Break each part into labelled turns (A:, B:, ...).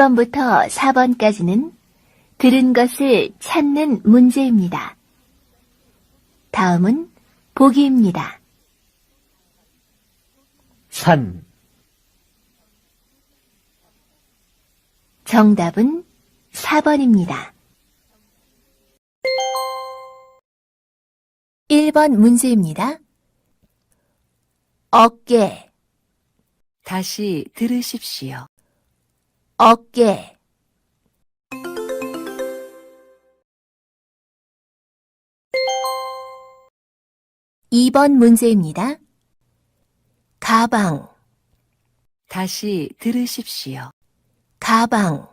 A: 1번부터 4번까지는 들은 것을 찾는 문제입니다. 다음은 보기입니다.
B: 산,
A: 정답은 4번입니다. 1번 문제입니다. 어깨,
C: 다시 들으십시오.
A: 어깨. 이 번 문제입니다. 가방,
C: 다시 들으십시오.
A: 가방.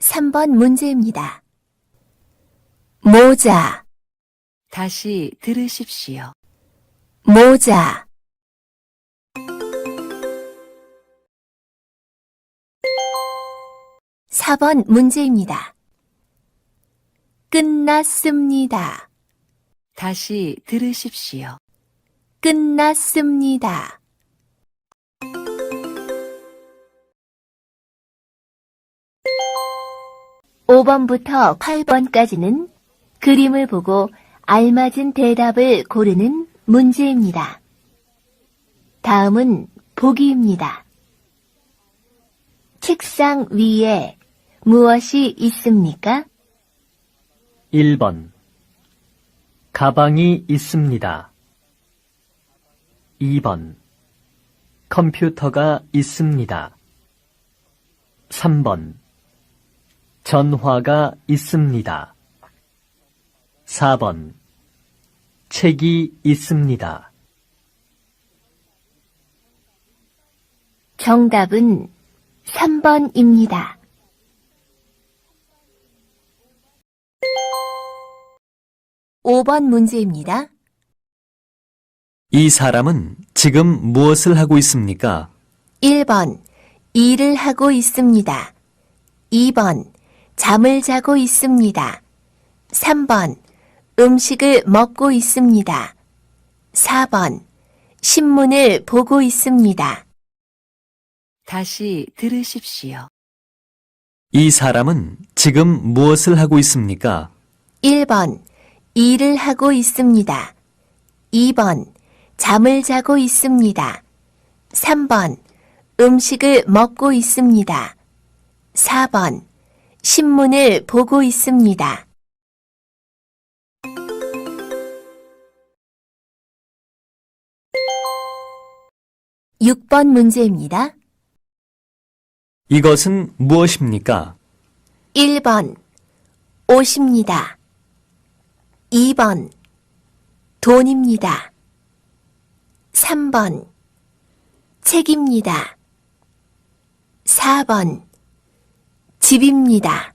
A: 3번 문제입니다. 모자,
C: 다시 들으십시오.
A: 모자. 4번 문제입니다. 끝났습니다.
C: 다시 들으십시오.
A: 끝났습니다. 오번부터 8번까지는 그림을 보고 알맞은 대답을 고르는 문제입니다. 다음은 보기입니다. 책상 위에 무엇이 있습니까?
B: 1번. 가방이 있습니다. 2번. 컴퓨터가 있습니다. 3번. 전화가 있습니다. 4번. 책이 있습니다.
A: 정답은 3번입니다. 오 번 문제입니다.
D: 이 사람은 지금 무엇을 하고 있습니까?
A: 1번, 일을 하고 있습니다. 2번, 잠을 자고 있습니다. 3번, 음식을 먹고 있습니다. 4번, 신문을 보고 있습니다.
C: 다시 들으십시오.
D: 이 사람은 지금 무엇을 하고 있습니까?
A: 1번, 일을 하고 있습니다. 2번, 잠을 자고 있습니다. 3번, 음식을 먹고 있습니다. 4번, 신문을 보고 있습니다. 6번 문제입니다.
D: 이것은 무엇입니까?
A: 1번, 옷입니다. 2번, 돈입니다. 3번, 책입니다. 4번, 집입니다.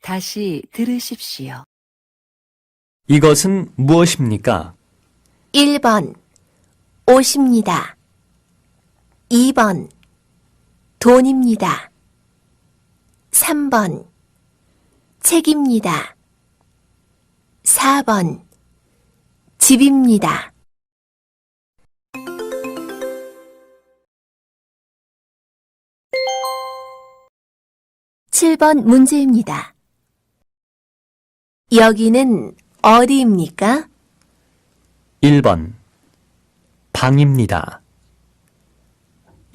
C: 다시 들으십시오.
D: 이것은 무엇입니까?
A: 1번, 옷입니다. 2번, 돈입니다. 3번, 책입니다. 4번, 집입니다. 칠 번 문제입니다. 여기는 어디입니까?
D: 1번. 방입니다.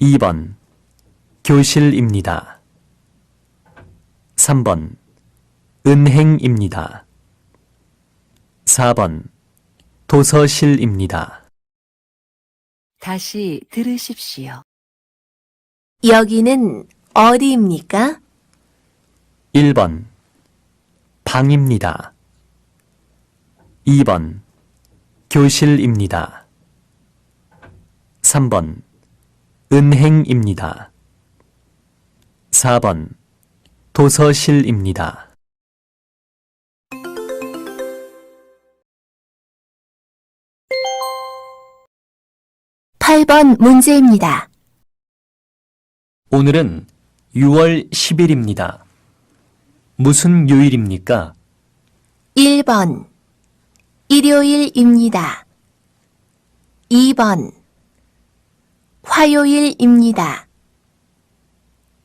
D: 2번. 교실입니다. 3번. 은행입니다. 4번. 도서실입니다.
C: 다시 들으십시오.
A: 여기는 어디입니까?
D: 1번. 방입니다. 2번. 교실입니다. 3번. 은행입니다. 4번. 도서실입니다.
A: 8번 문제입니다.
D: 오늘은 6월 10일입니다. 무슨 요일입니까?
A: 1번 일요일입니다. 2번 화요일입니다.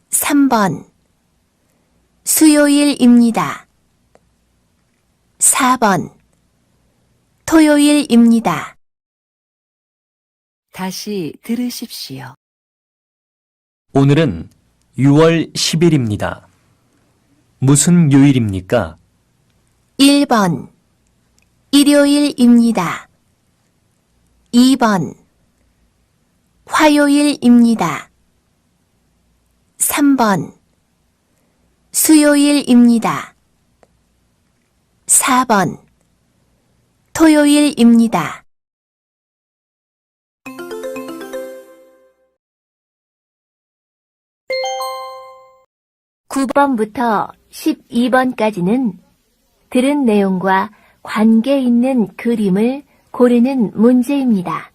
A: 3번 수요일입니다. 4번 토요일입니다.
C: 다시 들으십시오.
D: 오늘은 6월 10일입니다. 무슨 요일입니까?
A: 1번 일요일입니다. 2번 화요일입니다. 3번 수요일입니다. 4번 토요일입니다. (9번부터) (12번까지는) 들은 내용과 관계 있는 그림을 고르는 문제입니다.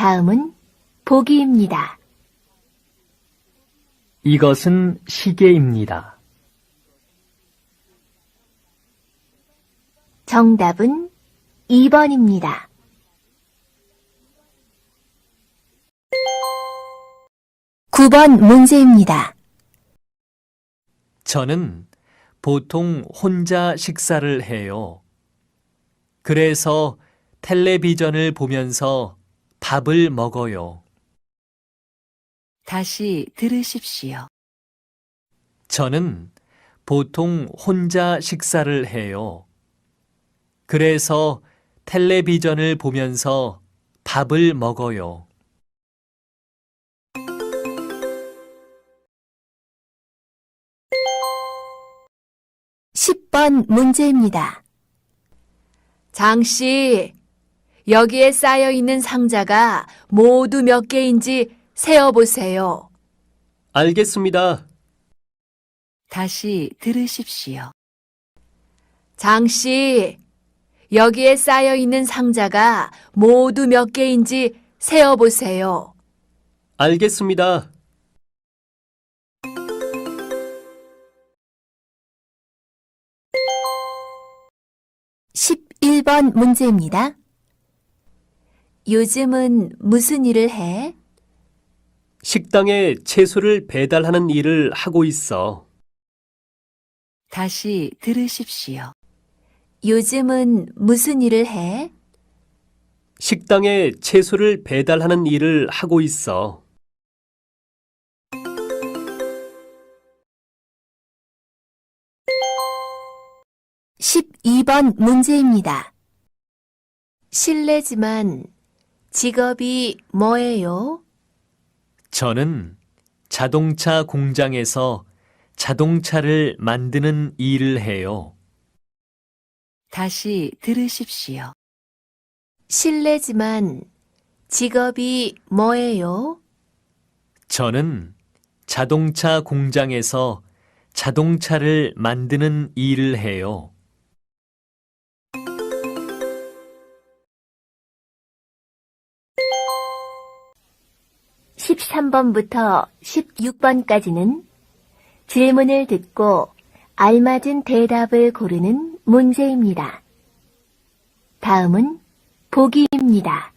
A: 다음은 보기입니다.
B: 이것은 시계입니다.
A: 정답은 2번입니다. (9번) 문제입니다.
D: 저는 보통 혼자 식사를 해요. 그래서 텔레비전을 보면서 밥을 먹어요.
C: 다시 들으십시오.
D: 저는 보통 혼자 식사를 해요. 그래서 텔레비전을 보면서 밥을 먹어요.
A: 10번 문제입니다.
E: 장 씨, 여기에 쌓여 있는 상자가 모두 몇 개인지 세어보세요.
D: 알겠습니다.
C: 다시 들으십시오.
E: 장 씨, 여기에 쌓여 있는 상자가 모두 몇 개인지 세어보세요.
D: 알겠습니다.
A: 11번 문제입니다. 요즘은 무슨 일을 해?
D: 식당에 채소를 배달하는 일을 하고 있어.
C: 다시 들으십시오.
A: 요즘은 무슨 일을 해?
D: 식당에 채소를 배달하는 일을 하고 있어.
A: 12번 문제입니다. 실례지만 직업이 뭐예요?
D: 저는 자동차 공장에서 자동차를 만드는 일을 해요.
C: 다시 들으십시오.
A: 실례지만 직업이 뭐예요?
D: 저는 자동차 공장에서 자동차를 만드는 일을 해요.
A: 13번부터 16번까지는 질문을 듣고 알맞은 대답을 고르는 문제입니다. 다음은 보기입니다.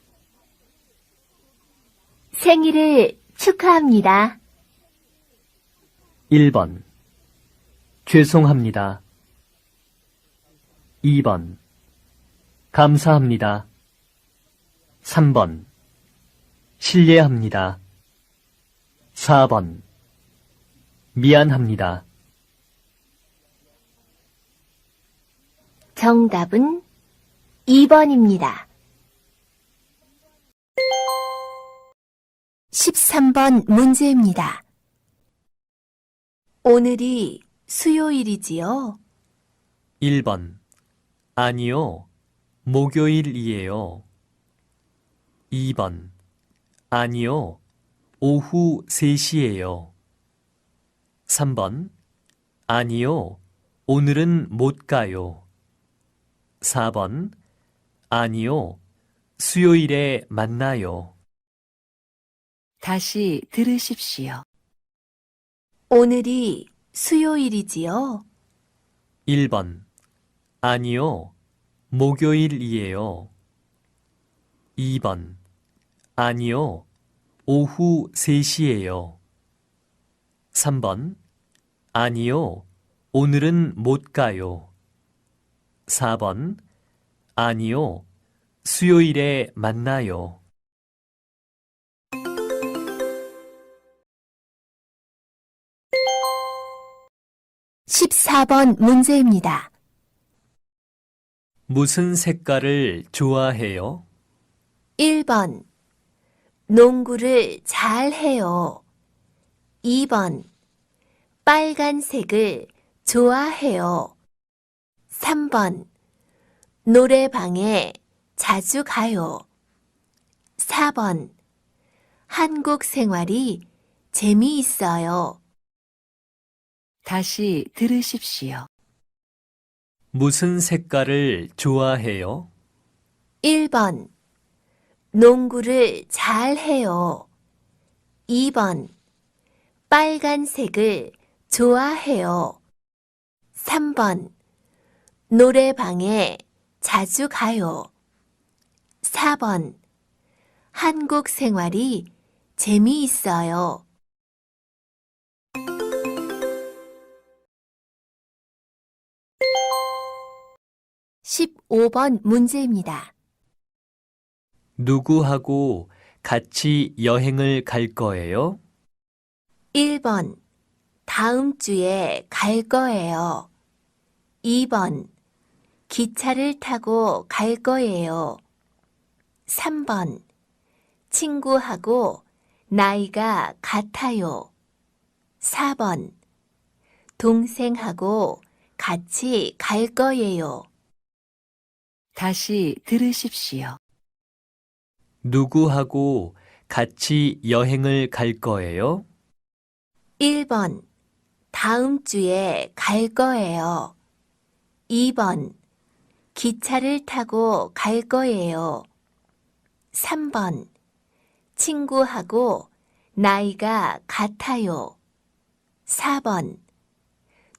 A: 생일을 축하합니다.
B: 1번 죄송합니다. 2번 감사합니다. 3번 실례합니다. 4번 미안합니다.
A: 정답은 2번입니다. 13번 문제입니다. 오늘이 수요일이지요?
D: 1번 아니요. 목요일이에요. 2번 아니요. 오후 3시예요. 3번 아니요. 오늘은 못 가요. 4번 아니요. 수요일에 만나요.
C: 다시 들으십시오.
A: 오늘이 수요일이지요?
D: 1번 아니요. 목요일이에요. 2번. 아니요. 오후 3시에요. 3번. 아니요. 오늘은 못 가요. 4번. 아니요. 수요일에 만나요.
A: 14번 문제입니다.
D: 무슨 색깔을 좋아해요?
A: 1번. 농구를 잘 해요. 2번. 빨간색을 좋아해요. 3번. 노래방에 자주 가요. 4번. 한국 생활이 재미있어요.
C: 다시 들으십시오.
D: 무슨 색깔을 좋아해요?
A: 1번. 농구를 잘 해요. 2번. 빨간색을 좋아해요. 3번. 노래방에 자주 가요. 4번. 한국 생활이 재미있어요. 15번 문제입니다.
D: 누구하고 같이 여행을 갈 거예요?
A: 1번. 다음 주에 갈 거예요. 2번. 기차를 타고 갈 거예요. 3번. 친구하고 나이가 같아요. 4번. 동생하고 같이 갈 거예요.
C: 다시 들으십시오.
D: 누구하고 같이 여행을 갈 거예요?
A: 1번. 다음 주에 갈 거예요. 2번. 기차를 타고 갈 거예요. 3번. 친구하고 나이가 같아요. 4번.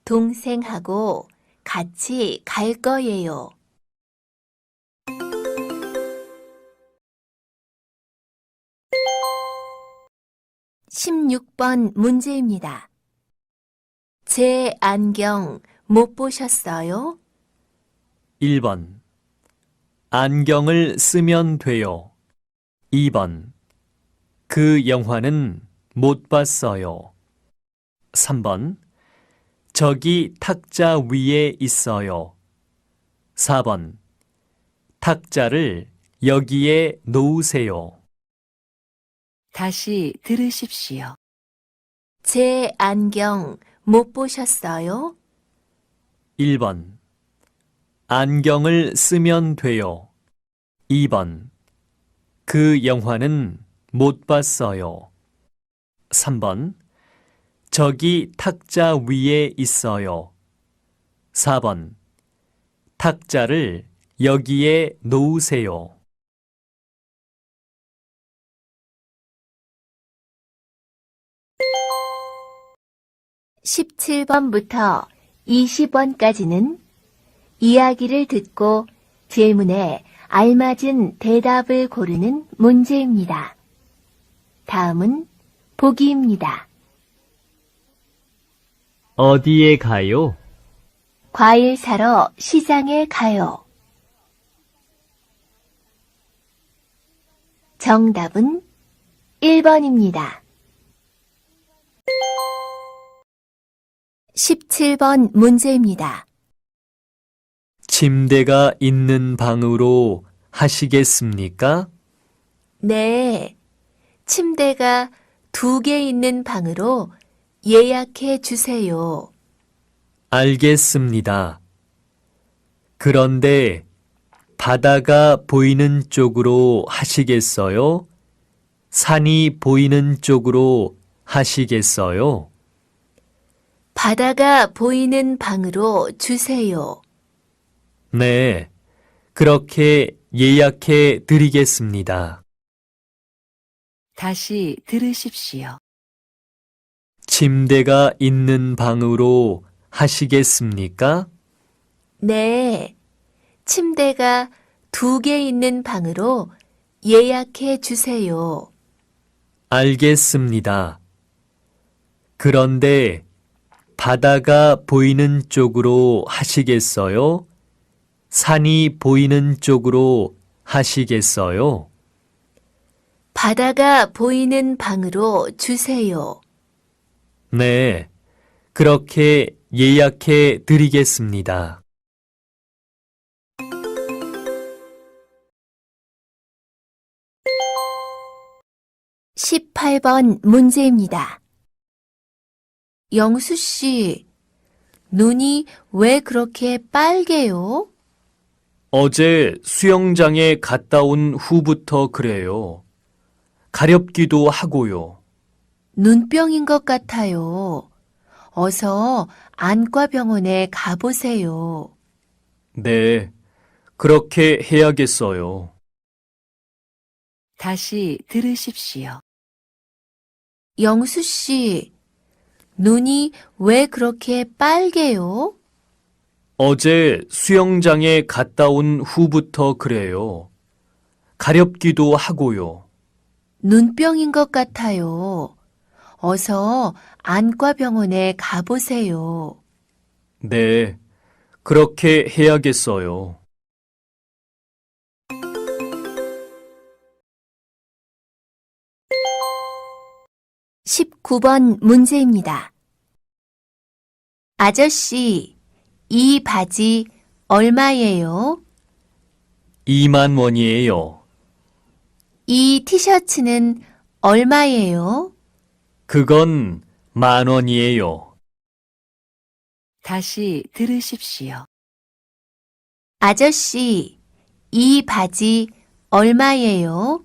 A: 동생하고 같이 갈 거예요. 16번 문제입니다. 제 안경 못 보셨어요?
D: 1번. 안경을 쓰면 돼요. 2번. 그 영화는 못 봤어요. 3번. 저기 탁자 위에 있어요. 4번. 탁자를 여기에 놓으세요.
C: 다시 들으십시오.
A: 제 안경 못 보셨어요?
D: 1번. 안경을 쓰면 돼요. 2번. 그 영화는 못 봤어요. 3번. 저기 탁자 위에 있어요. 4번. 탁자를 여기에 놓으세요.
A: 17번부터 20번까지는 이야기를 듣고 질문에 알맞은 대답을 고르는 문제입니다. 다음은 보기입니다.
B: 어디에 가요?
A: 과일 사러 시장에 가요. 정답은 1번입니다. 17번 문제입니다.
D: 침대가 있는 방으로 하시겠습니까?
A: 네. 침대가 두 개 있는 방으로 예약해 주세요.
D: 알겠습니다. 그런데 바다가 보이는 쪽으로 하시겠어요? 산이 보이는 쪽으로 하시겠어요?
A: 바다가 보이는 방으로 주세요.
D: 네, 그렇게 예약해 드리겠습니다.
C: 다시 들으십시오.
D: 침대가 있는 방으로 하시겠습니까?
A: 네. 침대가 두 개 있는 방으로 예약해 주세요.
D: 알겠습니다. 그런데 바다가 보이는 쪽으로 하시겠어요? 산이 보이는 쪽으로 하시겠어요?
A: 바다가 보이는 방으로 주세요.
D: 네, 그렇게 예약해 드리겠습니다.
A: 18번 문제입니다. 영수 씨, 눈이 왜 그렇게 빨개요?
D: 어제 수영장에 갔다 온 후부터 그래요. 가렵기도 하고요.
A: 눈병인 것 같아요. 어서 안과 병원에 가보세요.
D: 네, 그렇게 해야겠어요.
C: 다시 들으십시오.
A: 영수 씨, 눈이 왜 그렇게 빨개요?
D: 어제 수영장에 갔다 온 후부터 그래요. 가렵기도 하고요.
A: 눈병인 것 같아요. 어서 안과병원에 가보세요.
D: 네, 그렇게 해야겠어요.
A: 19번 문제입니다. 아저씨, 이 바지 얼마예요?
D: 2만 원이에요.
A: 이 티셔츠는 얼마예요?
D: 그건 만 원이에요.
C: 다시 들으십시오.
A: 아저씨, 이 바지 얼마예요?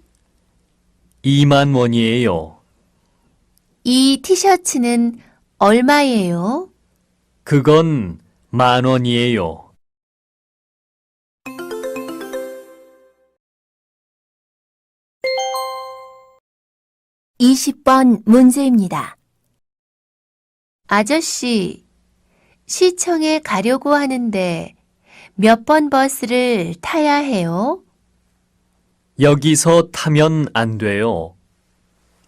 D: 2만 원이에요.
A: 이 티셔츠는 얼마예요?
D: 그건 만 원이에요.
A: 20번 문제입니다. 아저씨, 시청에 가려고 하는데 몇 번 버스를 타야 해요?
D: 여기서 타면 안 돼요.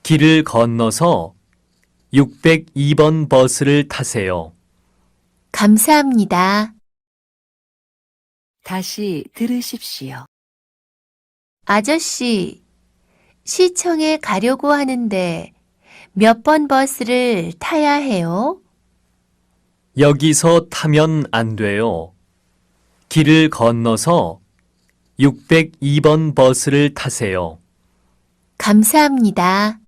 D: 길을 건너서 602번 버스를 타세요.
A: 감사합니다.
C: 다시 들으십시오.
A: 아저씨, 시청에 가려고 하는데 몇 번 버스를 타야 해요?
D: 여기서 타면 안 돼요. 길을 건너서 602번 버스를 타세요.
A: 감사합니다.